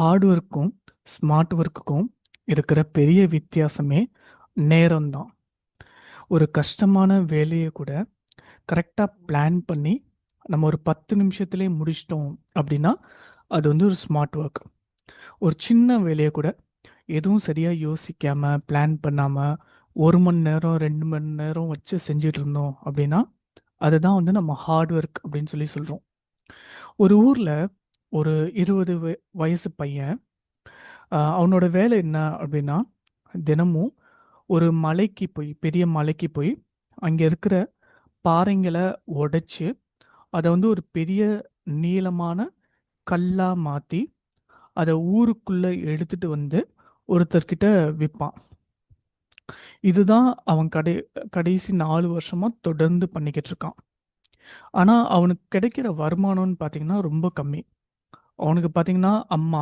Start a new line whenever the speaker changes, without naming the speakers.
Heart ஒர்க்கும், smart ஒர்க்குக்கும் இருக்கிற பெரிய வித்தியாசமே நேரம் தான். ஒரு கஷ்டமான வேலையை கூட கரெக்டாக பிளான் பண்ணி, நம்ம ஒரு பத்து நிமிஷத்துலேயே முடிச்சிட்டோம் அப்படின்னா, அது வந்து ஒரு ஸ்மார்ட் ஒர்க். ஒரு சின்ன வேலையை கூட எதுவும் சரியாக யோசிக்காமல் பிளான் பண்ணாமல் ஒரு மணி நேரம், ரெண்டு மணி நேரம் வச்சு செஞ்சுட்டு இருந்தோம் அப்படின்னா, அதுதான் வந்து நம்ம ஹார்ட் ஒர்க் அப்படின்னு சொல்லி சொல்கிறோம் ஒரு ஊரில் ஒரு 20 வ வயசு பையன், அ அவனோட வேலை என்ன அப்படின்னா, தினமும் ஒரு மலைக்கு போய் பெரிய மலைக்கு போய், அங்க இருக்கிற பாறைங்கள உடைச்சு, அத வந்து ஒரு பெரிய நீளமான கல்லா மாத்தி, அத ஊருக்குள்ள எடுத்துட்டு வந்து ஒருத்தர்கிட்ட விப்பான். இதுதான் அவன் கடை கடைசி 4 வருஷமா தொடர்ந்து பண்ணிக்கிட்டு இருக்கான். ஆனா, அவனுக்கு கிடைக்கிற வருமானம்னு பார்த்தீங்கன்னா, ரொம்ப கம்மி. அவனுக்கு பார்த்தீங்கன்னா, அம்மா